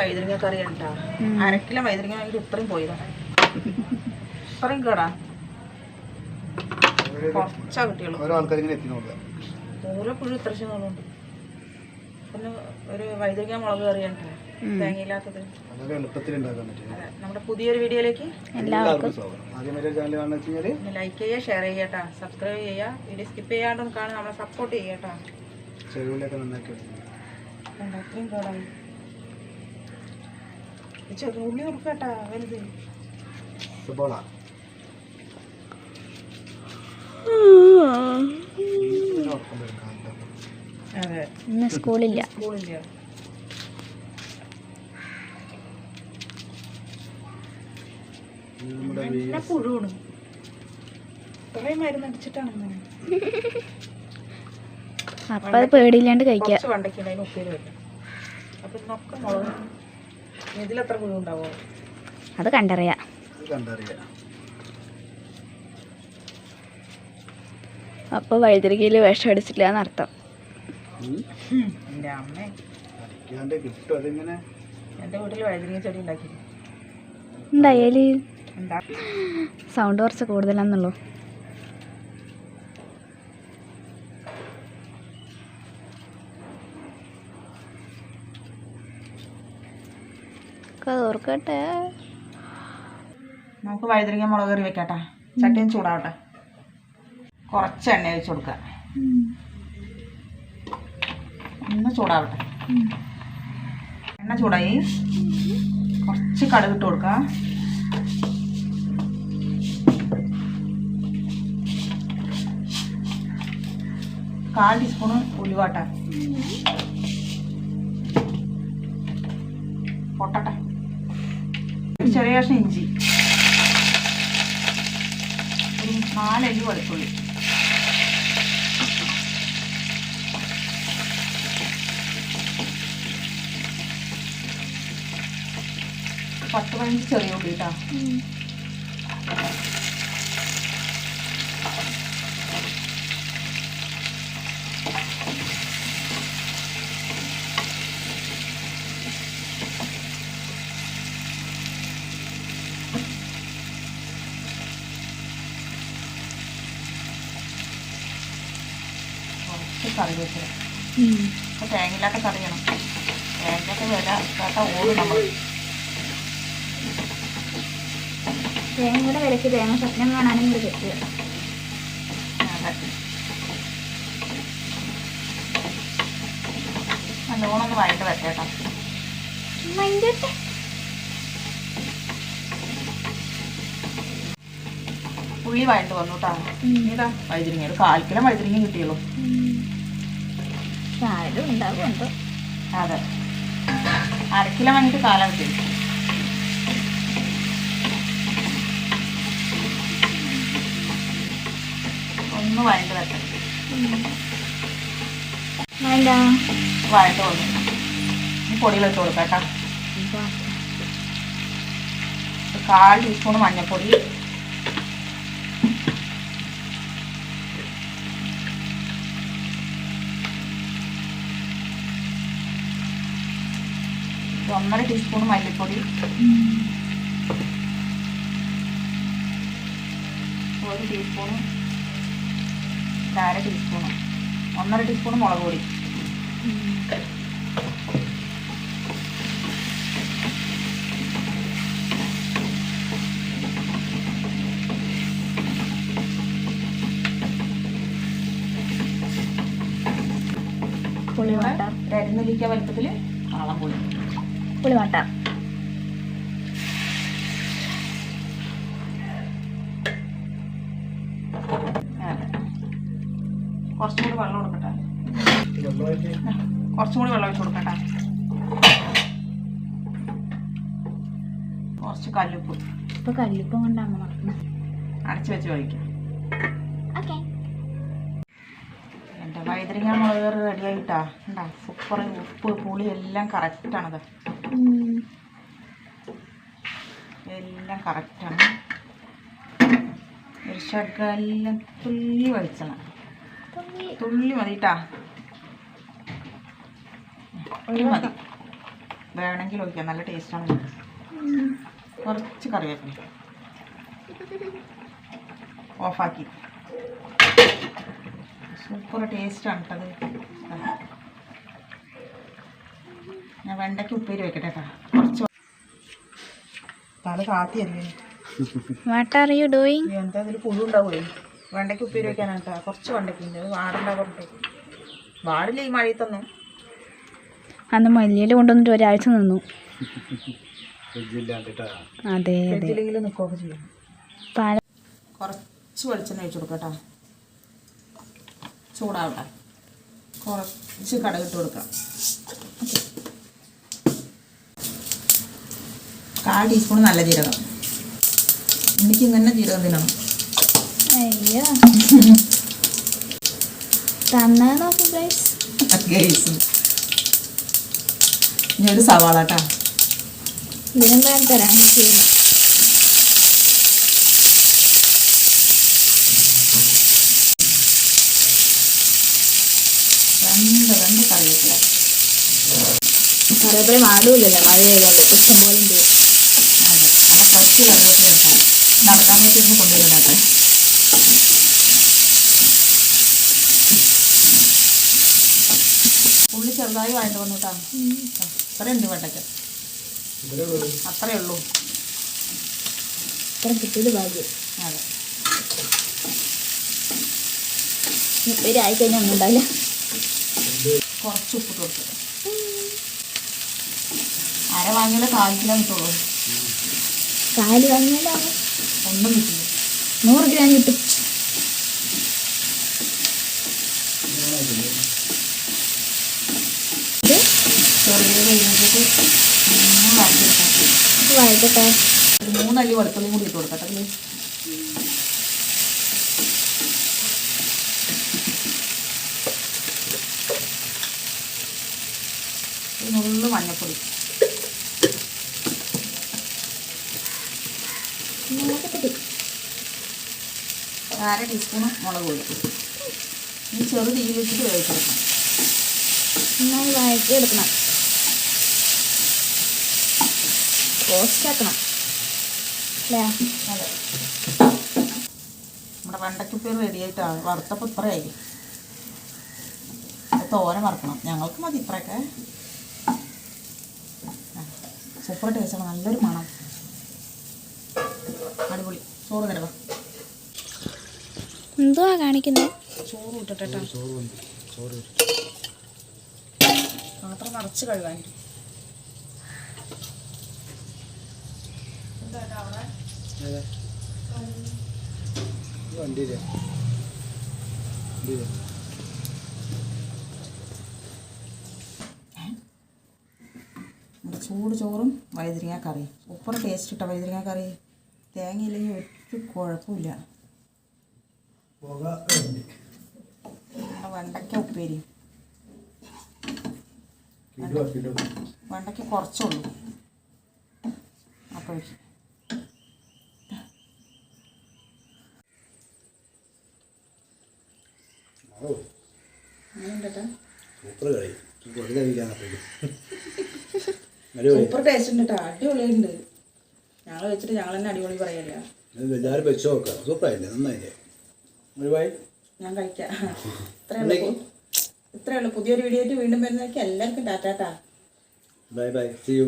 വൈദ്യുതിക കറിയാണ് കേട്ടോ അരക്കിലെ വാങ്ങിയിട്ട് ഇത്രയും പോയതാ. ഇത്രയും കേടാ. കുറച്ചാ കിട്ടിയുള്ളൂ. ഓരോ ഇങ്ങനെ എത്തി ഓരോ പുഴു ഇത്ര ശതമാനമുണ്ട് പിന്നെ ഒരു വൈദ്യുതിക മുളക് കറിയാണ് കേട്ടോ. തേങ്ങയില്ലാത്തത്. നമ്മുടെ പുതിയൊരു വീഡിയോയിലേക്ക് എല്ലാവർക്കും ലൈക്ക് ചെയ്യുക ഷെയർ ചെയ്യുക കേട്ടോ. സബ്സ്ക്രൈബ് ചെയ്യുക. വീഡിയോ സ്കിപ്പ് ചെയ്യാണ്ടൊന്നും കാണാൻ നമ്മളെ സപ്പോർട്ട് ചെറുവിലൊക്കെ നന്നാക്കി അത്രയും കേടായി. വലുത്. സബോള അതെ. ഇന്ന് സ്കൂളില്ല. സ്കൂളില്ല. പുഴുവാണ് മരുന്ന് അടിച്ചിട്ടാണ്. അപ്പൊ അത് പേടിയില്ലാണ്ട് കഴിക്കാം. കുറച്ച് അതിന് ഉപ്പേര് വരും അപ്പൊ മുളക് ഇതിലെത്ര പുഴു ഉണ്ടാവോ അത് കണ്ടറിയാ. ഇത് കണ്ടറിയാം. അപ്പൊ വഴുതിരികയിൽ വിഷം അടിച്ചില്ല എന്നർത്ഥം എന്തായാലും എന്റെ അമ്മ. അടിക്കാണ്ട് കിട്ടും അതിങ്ങനെ. എന്റെ വീട്ടിൽ വഴുതിരിങ്ങ ചെടി ഉണ്ടാക്കി ഉണ്ടായാൽ സൗണ്ട് കുറച്ച് ഓർക്കട്ടെ. നമുക്ക് വഴുതിരിങ്ങ മുളക് കറി വെക്കട്ടെ. ചട്ടിയും ചൂടാവട്ടെ. കുറച്ച് എണ്ണ ഒഴിച്ച് കൊടുക്കുക ഒന്ന് ചൂടാവട്ടെ. എണ്ണ ചൂടായി. കുറച്ച് കടുക് ഇട്ട് കൊടുക്കുക കാൽ ടീസ്പൂണ് ഉലുവാട്ട പൊട്ടട്ടെ. ഒരു ചെറിയ കഷ്ണം ഇഞ്ചി. ഒരു നാലല്ലി വെളുത്തുള്ളി. പത്ത് പതിനഞ്ച് ചെറിയ ഉള്ളി കേട്ടോ കുറച്ച് കറിവേപ്പില അപ്പോൾ തേങ്ങയില്ലാത്ത കറിയണം. തേങ്ങയൊക്കെ വില കേട്ട ഓടും നമ്മൾ തേങ്ങയുടെ വിലക്ക് തേങ്ങ സ്വപ്നം കാണാനും കൂടി പറ്റുക നല്ലോണം ഒന്ന് വൈകിട്ട് ഉള്ളി വഴണ്ട് വന്നു കേട്ടോ. ഇതാ. വഴുതിരിങ്ങ ഒരു കാൽ കിലോ വഴുതിരിങ്ങ കിട്ടിയുള്ളൂ ആരും ഉണ്ടാവുമുണ്ടോ അതെ. അര കിലോ വാങ്ങിയിട്ട് കാലം കിട്ടി ഒന്ന് വഴണ്ട് വെക്കണം വേണ്ട. വഴണ്ട് ഈ പൊടിയിലിട്ട് കൊടുക്കാം കേട്ടോ. കാൽ ടീസ്പൂൺ മഞ്ഞൾപ്പൊടി. ഒന്നര ടീസ്പൂൺ മല്ലിപ്പൊടി. ഒരു ടീസ്പൂൺ അര ടീസ്പൂൺ ഒന്നര ടീസ്പൂൺ മുളക് പൊടി. പുളിവാട്ട രണ്ടുനെല്ലിക്ക വലുപ്പത്തിൽ കാളം പൊടി പുളിവാട്ട അതെ കുറച്ചും കൂടി വെള്ളം കൊടുക്കട്ടെ. കുറച്ചും കൂടി വെള്ളം ഒഴിച്ച് കൊടുക്കട്ടെ. കുറച്ച് കല്ലുപ്പ്. ഇപ്പൊ കല്ലിപ്പം കൊണ്ടാണ് നടക്കുന്നത് അടച്ച് വെച്ച് കഴിക്കാം. എന്റെ എന്റെ വൈദ്യുതിങ്ങ മുളക് കറി റെഡി ആയിട്ടാ. ഉണ്ടാ സൂപ്പർ ഉപ്പ് പുളി എല്ലാം കറക്റ്റാണത് എല്ലാം കറക്റ്റാണ് ഒരു ശകലം തുള്ളി വലിച്ചണം തുള്ളി. മതി കേട്ടാ തുള്ളി മതി. വേണമെങ്കിൽ ഒഴിക്കാം. നല്ല ടേസ്റ്റാണ് കുറച്ച് കറിവേപ്പില. ഓഫാക്കി സൂപ്പർ ടേസ്റ്റാണ് കേട്ടത് ഞാൻ വെണ്ടയ്ക്ക് ഉപ്പേരി വെക്കട്ടെ കേട്ടോ കുറച്ച് തല കാത്തിയല്ലേ വാട്ട് ആർ യു ഡൂയിങ് എന്താ ഇതിൽ പുഴു ഉണ്ടാവുമേ വെണ്ടയ്ക്ക് ഉപ്പേരി വെക്കാനാണ് കേട്ടോ കുറച്ച് വെണ്ടയ്ക്കുണ്ട് അത് വാടണ്ട പറഞ്ഞിട്ട്. വാടില്ല ഈ മഴയത്തൊന്നും. അന്ന് മല്ലിയിൽ കൊണ്ടുവന്നിട്ട് ഒരാഴ്ച നിന്നു. അതെ അതെ. ഫ്രിഡ്ജിലെങ്കിലും നിൽക്കുകയൊക്കെ ചെയ്യും. പാല കുറച്ച് വെളിച്ചെണ്ണ ഒഴിച്ചു കൊടുക്കാം കേട്ടോ ചൂടാവട്ടെ. കുറച്ച് കടകിട്ട് കൊടുക്കാം. കാൽ ടീസ്പൂൺ നല്ല ജീരകം. എനിക്ക് ഇങ്ങനെ ജീരകം തിന്നണം. അയ്യോ. തന്നാ നോക്കൂ ഗൈസ് ഗൈസ് ഇനി ഒരു സവാള കേട്ടോ ഇതിനും വേണം തരാം. ശരി രണ്ട് രണ്ട് കറിവേപ്പില. കറിവേപ്പില മാടൂലല്ലോ മഴ ചെയ്തോണ്ട് ഇഷ്ടം പോലെ കുറച്ച് കറിവേപ്പില എടുക്കാം നടക്കാൻ വേണ്ടി ഒന്ന് കൊണ്ടുവരുന്നേട്ടെ ഉള്ളി ചെറുതായി വായിട്ട് വന്നു കേട്ടോ അത്രയുണ്ട് വേണ്ടയ്ക്ക് അത്രയേ ഉള്ളൂ. അത്ര കിട്ടിയത് ഭാഗ്യം. അതെ. ായി ആയി കഴിഞ്ഞാൽ ഒന്നും ഉണ്ടാവില്ല. കുറച്ച് തൊട്ട് അര വാങ്ങിയാലേ കാൽ കിലോ കിട്ടുള്ളൂ. കാൽ വാങ്ങിയാലാണ് ഒന്നും കിട്ടില്ല. നൂറ് ഗ്രാം കിട്ടും. വഴക്കട്ടെ മൂന്നല്ലി വെളുത്തുള്ളി കൂടി ഇട്ട് കൊടുക്കട്ടെ അര ടീസ്പൂണ് മുളക് പൊടി. ഈ ചെറു തീയിൽ വെച്ചിട്ട് വേവിച്ചെടുക്കണം. നന്നായി വഴറ്റി എടുക്കണം റോസ്റ്റാക്കണം അല്ലേ? അതെ. നമ്മുടെ വെണ്ടയ്ക്കുപ്പേർ റെഡി ആയിട്ടാണ് വറുത്തപ്പോൾ ഇത്രയായി. തോരൻ വറുക്കണം. ഞങ്ങൾക്ക് മതി ഇത്രയൊക്കെ. സൂപ്പർ ടേസ്റ്റാണ് നല്ലൊരു മണം. അടിപൊളി. ചോറ് തരവാ എന്തുവാ കാണിക്കുന്നത് ചോറ് ചോറ് പാത്രം നിറച്ച് കഴുകാൻ. വണ്ടിയില്ലേ വണ്ടിയില്ലേ ചൂട് ചോറും വഴുതിരിങ്ങ കറി സൂപ്പർ ടേസ്റ്റ് ഇട്ട വഴുതിരിങ്ങ കറി. തേങ്ങയില്ലെങ്കിൽ ഒരു കുഴപ്പമില്ല. പുക നമ്മുടെ വെണ്ടയ്ക്ക ഉപ്പേരി. വണ്ടക്ക കുറച്ചുള്ളു. അപ്പൊ അപ്പോഴേക്ക് സൂപ്പർ കളി സൂപ്പർ ടേസ്റ്റ് ഉണ്ട് കേട്ടോ. അടിപൊളിയുണ്ട്. ഞങ്ങൾ വെച്ചിട്ട് ഞങ്ങൾ തന്നെ അടിപൊളി പറയല്ല? ഇത് എല്ലാവരും വെച്ച് നോക്കാം സൂപ്പറായില്ലേ നന്നായില്ലേ? ബൈ ഞാൻ കഴിക്കാം. ഇത്രയേ ഉള്ളൂ. ഇത്രയേ ഉള്ളൂ. പുതിയൊരു വീഡിയോ വീണ്ടും വരുന്നതൊക്കെ എല്ലാവർക്കും ടാറ്റാട്ടാ ബൈ ബൈ സി യു